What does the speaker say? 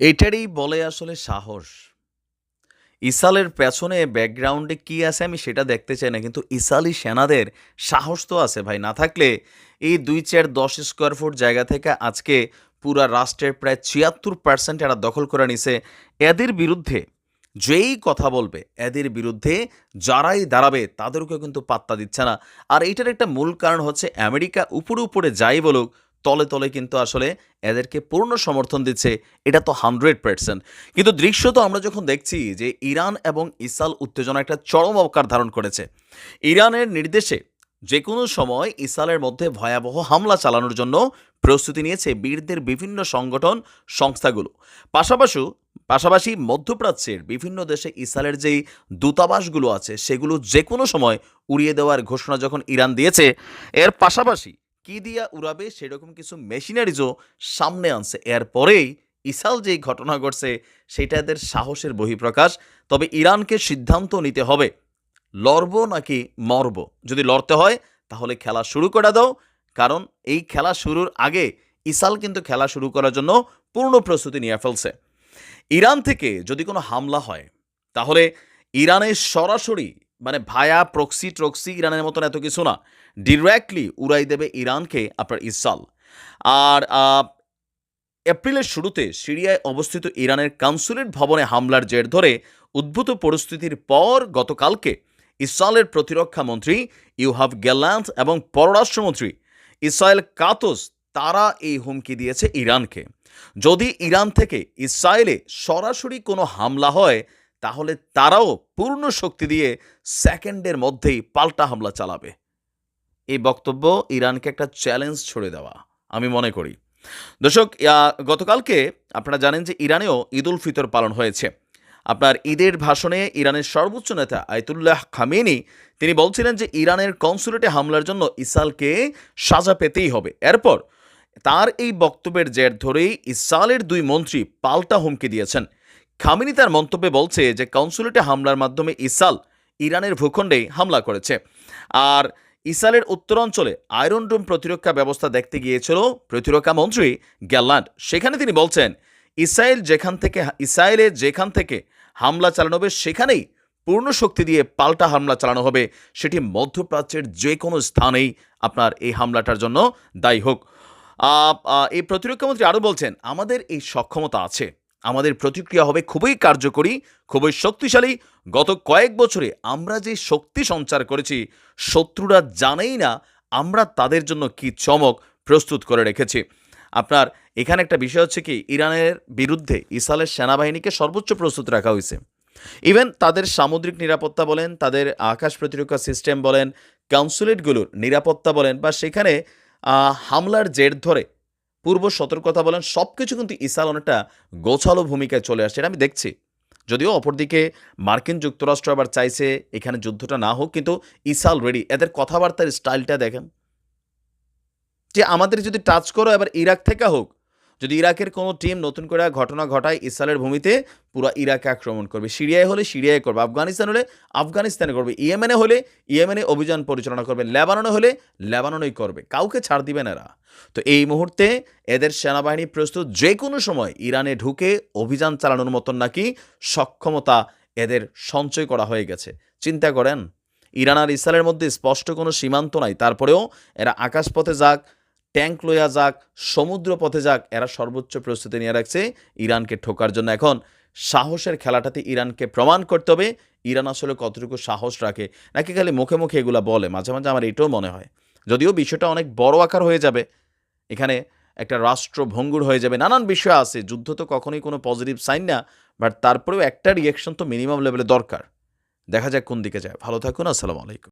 এটারই বলে আসলে সাহস। ইসালের পেছনে ব্যাকগ্রাউন্ডে কি আছে আমি সেটা দেখতে চাই না, কিন্তু ইসালি সেনাদের সাহস তো আছে ভাই। না থাকলে এই দুই চার দশ স্কোয়ার ফুট জায়গা থেকে আজকে পুরা রাষ্ট্রের প্রায় ছিয়াত্তর পার্সেন্ট এরা দখল করে নিছে। এদের বিরুদ্ধে যেই কথা বলবে, এদের বিরুদ্ধে যারাই দাঁড়াবে তাদেরকেও কিন্তু পাত্তা দিচ্ছে না। আর এইটার একটা মূল কারণ হচ্ছে আমেরিকা উপরে উপরে যাই বলুক তলে তলে কিন্তু আসলে এদেরকে পূর্ণ সমর্থন দিচ্ছে, এটা তো হান্ড্রেড পার্সেন্ট। কিন্তু দৃশ্য তো আমরা যখন দেখছি যে ইরান এবং ইসাল উত্তেজনা একটা চরম অবকার ধারণ করেছে। ইরানের নির্দেশে যে কোনো সময় ইসালের মধ্যে ভয়াবহ হামলা চালানোর জন্য প্রস্তুতি নিয়েছে বীরদের বিভিন্ন সংগঠন, সংস্থাগুলো। পাশাপাশি পাশাপাশি মধ্যপ্রাচ্যের বিভিন্ন দেশে ইসরায়েলের যেই দূতাবাসগুলো আছে, সেগুলো যে কোনো সময় উড়িয়ে দেওয়ার ঘোষণা যখন ইরান দিয়েছে, এর পাশাপাশি কি দিয়া উড়াবে সেরকম কিছু মেশিনারিজও সামনে আনছে। এরপরেই ইসাল যেই ঘটনা ঘটছে, সেটা এদের সাহসের বহিঃপ্রকাশ। তবে ইরানকে সিদ্ধান্ত নিতে হবে, লড়ব নাকি মরব? যদি লড়তে হয়, তাহলে খেলা শুরু করে দাও। কারণ এই খেলা শুরুর আগে ইসাল কিন্তু খেলা শুরু করার জন্য পূর্ণ প্রস্তুতি নিয়ে ফেলছে। ইরান থেকে যদি কোনো হামলা হয়, তাহলে ইরানের সরাসরি মানে ভায়া প্রক্সি ট্রক্সি ইরানের মতন এত কিছু না। ডিরেক্টলি উড়াই দেবে ইরানকে আপনার ইসাল আর এপ্রিলের শুরুতে সিরিয়ায় অবস্থিত ইরানের কনসুলেট ভবনে হামলার জের ধরে উদ্ভূত পরিস্থিতির পর গতকালকে ইসরায়েলের প্রতিরক্ষা মন্ত্রী ইউহাভ গ্যালান্স এবং পররাষ্ট্রমন্ত্রী ইসরায়েল কাতোস, তারা এই হুমকি দিয়েছে ইরানকে। যদি ইরান থেকে ইসরায়েলে সরাসরি কোনো হামলা হয় তাহলে তারাও পূর্ণ শক্তি দিয়ে সেকেন্ডের মধ্যেই পাল্টা হামলা চালাবে। এই বক্তব্য ইরানকে একটা চ্যালেঞ্জ ছড়ে দেওয়া, আমি মনে করি। দর্শক গতকালকে আপনারা জানেন যে ইরানেও ঈদ উল ফিতর পালন হয়েছে। আপনার ঈদের ভাষণে ইরানের সর্বোচ্চ নেতা আয়তুল্লাহ খামেনি, তিনি বলছিলেন যে ইরানের কনসুলেটে হামলার জন্য ইসরায়েলকে সাজা পেতেই হবে। এরপর তার এই বক্তব্যের জের ধরেই ইসরায়েলের দুই মন্ত্রী পাল্টা হুমকি দিয়েছেন। খামিনি তার মন্তব্যে বলছে যে, কনসুলেটে হামলার মাধ্যমে ইসাল ইরানের ভূখণ্ডে হামলা করেছে। আর ইসরায়েলের উত্তরাঞ্চলে আয়রন ডোম প্রতিরক্ষা ব্যবস্থা দেখতে গিয়েছিল প্রতিরক্ষা মন্ত্রী গ্যালান্ড। সেখানে তিনি বলছেন, ইসরায়েল যেখান থেকে ইসরায়েলে যেখান থেকে হামলা চালানো হবে, সেখানেই পূর্ণ শক্তি দিয়ে পাল্টা হামলা চালানো হবে। সেটি মধ্যপ্রাচ্যের যে কোনো স্থানেই আপনার এই হামলাটার জন্য দায়ী হোক। এই প্রতিরক্ষামন্ত্রী আরও বলছেন, আমাদের এই সক্ষমতা আছে। আমাদের প্রতিক্রিয়া হবে খুবই কার্যকরী, খুবই শক্তিশালী। গত কয়েক বছরে আমরা যে শক্তি সঞ্চার করেছি, শত্রুরা জানেই না আমরা তাদের জন্য কি চমক প্রস্তুত করে রেখেছি। আপনার এখানে একটা বিষয় হচ্ছে কি, ইরানের বিরুদ্ধে ইসরায়েলের সেনাবাহিনীকে সর্বোচ্চ প্রস্তুত রাখা হয়েছে। ইভেন তাদের সামুদ্রিক নিরাপত্তা বলেন, তাদের আকাশ প্রতিরক্ষা সিস্টেম বলেন কনসুলেটগুলোর নিরাপত্তা বলেন বা সেখানে হামলার জের ধরে পূর্ব সতর্কতা বলেন সব কিছু কিন্তু ইসরায়েল অনেকটা গোছালো ভূমিকায় চলে আসছে, এটা আমি দেখছি। যদিও অপরদিকে মার্কিন যুক্তরাষ্ট্র আবার চাইছে এখানে যুদ্ধটা না হোক, কিন্তু ইসাল রেডি এদের কথাবার্তার স্টাইলটা দেখেন। যে আমাদের যদি টাচ করো, এবার ইরাক থেকে হোক যদি ইরাকের কোনো টিম নতুন করে ঘটনা ঘটায় ইসরায়েলের ভূমিতে, পুরো ইরাকে আক্রমণ করবে। সিরিয়ায় হলে সিরিয়ায় করবে, আফগানিস্তান হলে আফগানিস্তানে করবে, ইয়েমেনে হলে ইয়েমেনে অভিযান পরিচালনা করবে, লেবাননে হলে লেবাননেই করবে। কাউকে ছাড় দিবেন এরা। তো এই মুহূর্তে এদের সেনাবাহিনী প্রস্তুত যে কোনো সময় ইরানে ঢুকে অভিযান চালানোর মতন নাকি সক্ষমতা এদের সঞ্চয় করা হয়ে গেছে। চিন্তা করেন, ইরান আর ইসরায়েলের মধ্যে স্পষ্ট কোনো সীমান্ত নাই। তারপরেও এরা আকাশপথে যাক ট্যাঙ্ক লইয়া যাক সমুদ্র পথে যাক, এরা সর্বোচ্চ প্রস্তুতি নিয়ে রাখছে ইরানকে ঠোকার জন্য। এখন সাহসের খেলাটাতে ইরানকে প্রমাণ করতে হবে, ইরান আসলে কতটুকু সাহস রাখে। নাকি খালি মুখে মুখে এগুলা বলে, মাঝে মাঝে আমার এটাও মনে হয়। যদিও বিষয়টা অনেক বড় আকার হয়ে যাবে, এখানে একটা রাষ্ট্র ভঙ্গুর হয়ে যাবে, নানান বিষয় আছে, যুদ্ধ তো কখনোই কোনো পজিটিভ সাইন না বাট তারপরেও একটা রিয়েকশন তো মিনিমাম লেভেলে দরকার। দেখা যাক কোন দিকে যায়। ভালো থাকুন, আসসালামু আলাইকুম।